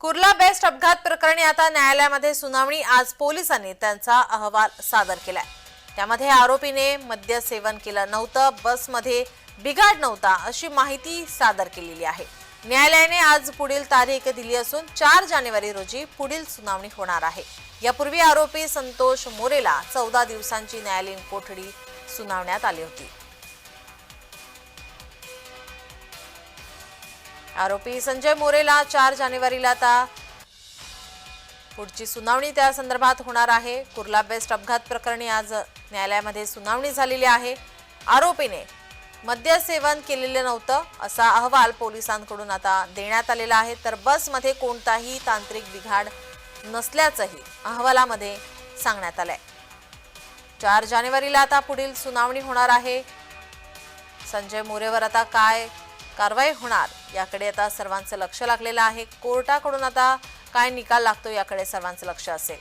Kurla best अपघात प्रकरणी आता न्यायालयामध्ये सुनावणी. आज पोलिसांनी त्यांचा अहवाल सादर केलाय. त्यामध्ये आरोपीने मद्य सेवन केलं नव्हतं बसमध्ये बिघाड नव्हता अशी माहिती सादर केलेली आहे. न्यायालयाने आज पुढील तारीख दिली असून चार जानेवारी रोजी पुढील सुनावणी होणार आहे. यापूर्वी आरोपी संतोष मोरेला चौदा दिवसांची न्यायालयीन कोठडी सुनावण्यात आली होती. आरोपी संजय मोरेला चार जानेवारीला आता पुढची सुनावणी त्या संदर्भात होणार आहे. कुर्ला बेस्ट अपघात प्रकरणी आज न्यायालयामध्ये सुनावणी झालेली आहे. आरोपीने मद्य सेवन केलेलं नव्हतं असा अहवाल पोलिसांकडून आता देण्यात आलेला आहे. तर बसमध्ये कोणताही तांत्रिक बिघाड नसल्याचंही अहवालामध्ये सांगण्यात आलंय. चार जानेवारीला आता पुढील सुनावणी होणार आहे. संजय मोरेवर आता काय कारवाई होणार? याकडे आता सर्वांचं लक्ष लागलेलं आहे. कोर्टाकडून आता काय निकाल लागतो याकडे सर्वांचं लक्ष असेल.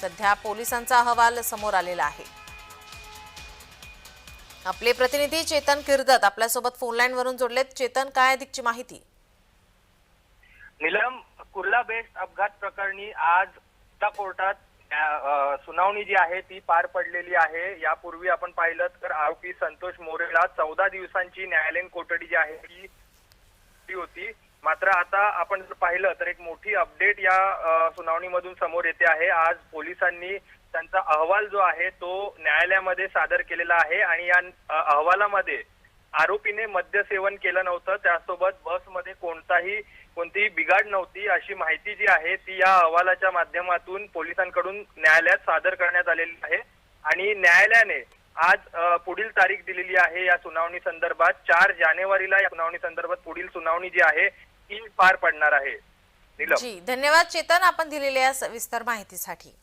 सध्या पोलिसांचा अहवाल समोर आलेला आहे. आपले प्रतिनिधी चेतन किर्दत आपल्यासोबत फोनलाईन वरून जोडलेत. चेतन काय अधिकची माहिती? निलम कुर्ला बेस्ट अपघात प्रकरणी आज कोर्टात सुनावणी जी आहे ती पार पडलेली आहे. यापूर्वी आपण पाहिलं तर आरोपी संतोष मोरेला चौदा दिवसांची न्यायालयीन कोठडी जी आहे ती होती. मात्र आता आपण जर पाहिलं तर एक मोठी अपडेट या सुनावणीमधून समोर येते आहे. आज पोलिसांनी त्यांचा अहवाल जो आहे तो न्यायालयामध्ये सादर केलेला आहे आणि या अहवालामध्ये आरोपीने मद्य सेवन केलं नव्हतं. त्यासोबत बसमध्ये कोणताही कोणतीही बिघाड नव्हती अशी माहिती जी आहे ती या अहवालाच्या माध्यमातून पोलिसांकडून न्यायालयात सादर करण्यात आलेली आहे. आणि न्यायालयाने आज पुढील तारीख दिलेली आहे या सुनावणी संदर्भात. चार जानेवारीला या सुनावणी संदर्भात पुढील सुनावणी जी आहे ती पार पडणार आहे. जी धन्यवाद चेतन आपण दिलेल्या सविस्तर माहितीसाठी.